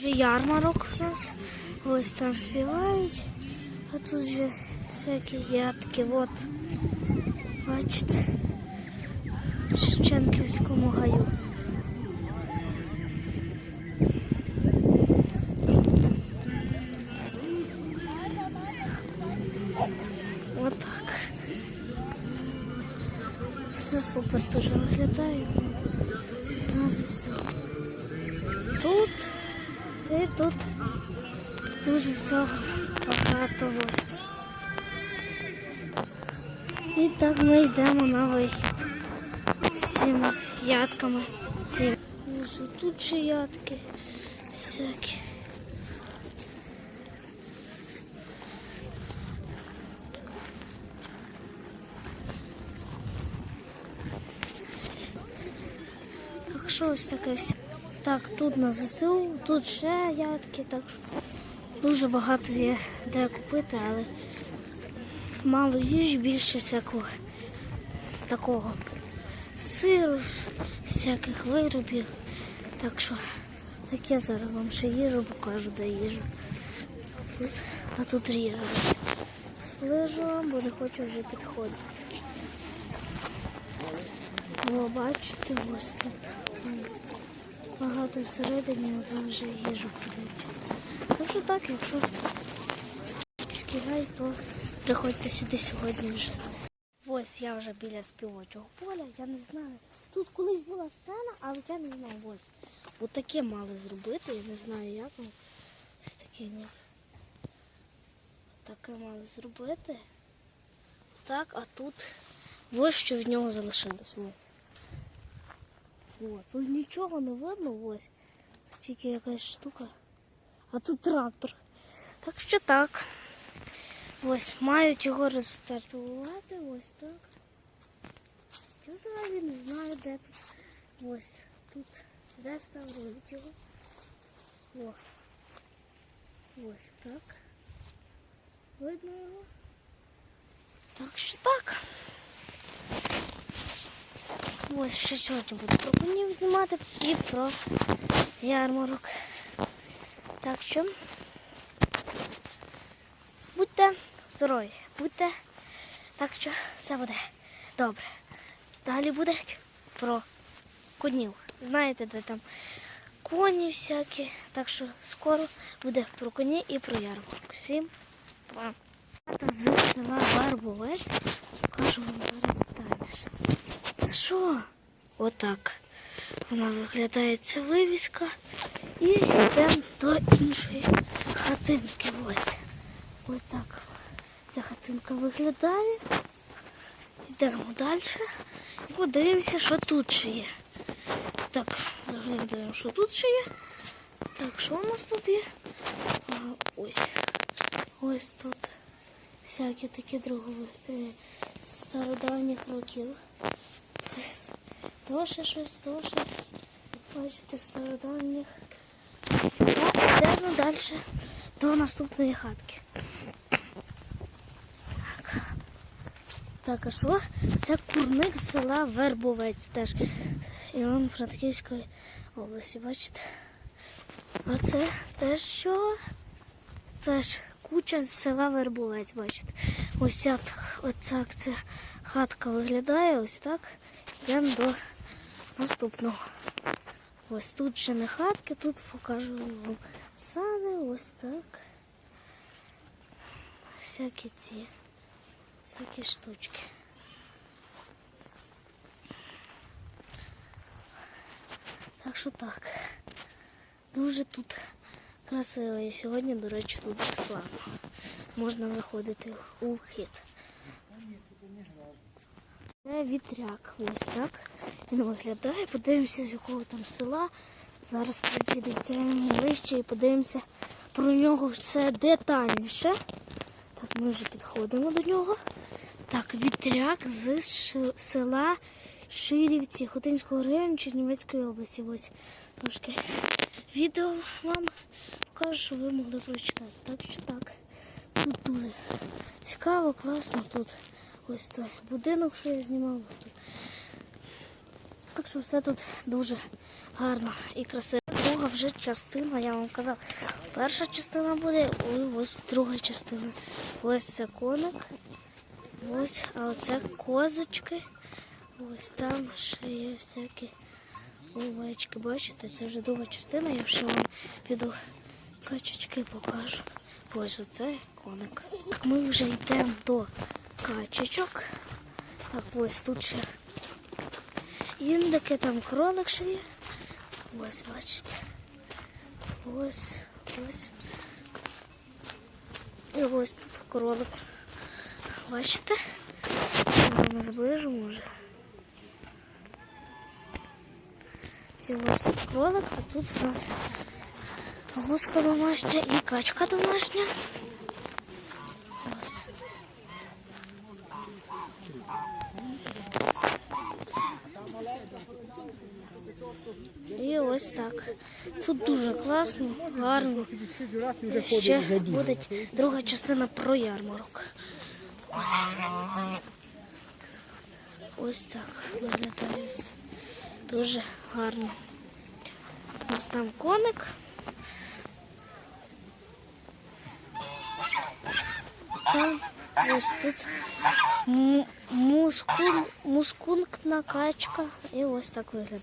Вже ярмарок у нас. Ось там співають. А тут вже всякі ядки. От. Бачите. В Шевченківському гаю. Отак. Все супер дуже виглядає. На ЗСУ. Тут і тут дуже всього багато ось. І так ми йдемо на вихід з цими ядками. Ці. Тут ще ядки всякі. Так що ось таке все. Так, тут на ЗСУ, тут ще ядки, так що дуже багато є де купити, але мало їжі, більше всякого такого сиру, всяких виробів. Так що так я зараз вам ще їжу покажу, де їжу. Тут, а тут. Сплижу вам, бо не хочу вже підходити. О, бачите, ось тут. Багато всередині, а там вже їжу продають. Так що так, якщо скигай, то приходьте сюди сьогодні вже. Ось я вже біля співочого поля, я не знаю. Тут колись була сцена, але я не знаю ось. От таке мали зробити, я не знаю як. ну, Ось таке ні. Таке мали зробити. Так, а тут ось що від нього залишилось. О. О, тут нічого не видно, ось. Тут тільки якась штука. А тут трактор. Так що так. Ось мають його результатувати. Ось так. Я взагалі не знаю, де тут. Ось тут реставрують його. О. Ось так. Видно його. Так що так. Ось ще сьогодні буду про конів знімати і про ярмарок. Так що будьте здорові, будьте. Так що все буде добре. Далі буде про конів. Знаєте, де там коні всякі. Так що скоро буде про коні і про ярмарок. Всім па. З села Барбовець покажу вам що? Отак. Вона виглядає ця вивіска. І йдемо до іншої хатинки. Ось. Ось так. Ця хатинка виглядає. Йдемо далі і подивимося, що тут ще є. Так, заглядаємо, що тут ще є. Так, що у нас тут є? Ага, ось. Ось тут всякі такі другові е, стародавніх років. То щось, то. Бачите, стародавніх. Так, йдемо далі до наступної хатки. Так. Так, а що? Це курник села Вербовець теж. Івано-Франківської області, бачите? А це теж що? Теж куча з села Вербовець, бачите. Ось ця, оця ця хатка виглядає ось так. Йдемо до наступного. Ось тут ще не хатки, тут покажу вам сани, ось так. Всякі ці, всякі штучки. Так що так. Дуже тут красиво. І сьогодні, до речі, тут безплатно. Можна заходити у вхід. Це вітряк. Ось так. Він виглядає. Подивимося, з якого там села. Зараз підійдемо ближче і подивимося про нього все детальніше. Так, ми вже підходимо до нього. Так, вітряк з села Ширівці Хотинського району Чернівецької області. Ось трошки відео вам покажу, що ви могли прочитати. Так що так. Тут дуже цікаво, класно. Тут ось той будинок, що я знімав. Тут. Так що все тут дуже гарно і красиво. Друга вже частина, я вам казав. Перша частина буде, ось друга частина. Ось це коник. Ось, а оце козочки. Ось там ще є всякі овечки. Бачите, це вже друга частина, я ще вам піду качечки покажу. Ось оце коник. Так ми вже йдемо до качечок. Так, ось тут ще індики, там кролик ще є. Ось, бачите. Ось, ось. І ось тут кролик. Бачите? Я вам зближу може. І ось тут кролик, а тут у нас гуска домашня і качка домашня. Ось. І ось так. Тут дуже класно, гарно. Ще буде друга частина про ярмарок. Ось, так виглядає. Дуже гарно. У нас там коник. Там ось тут му- мускул, мускункна качка. І ось так виглядає.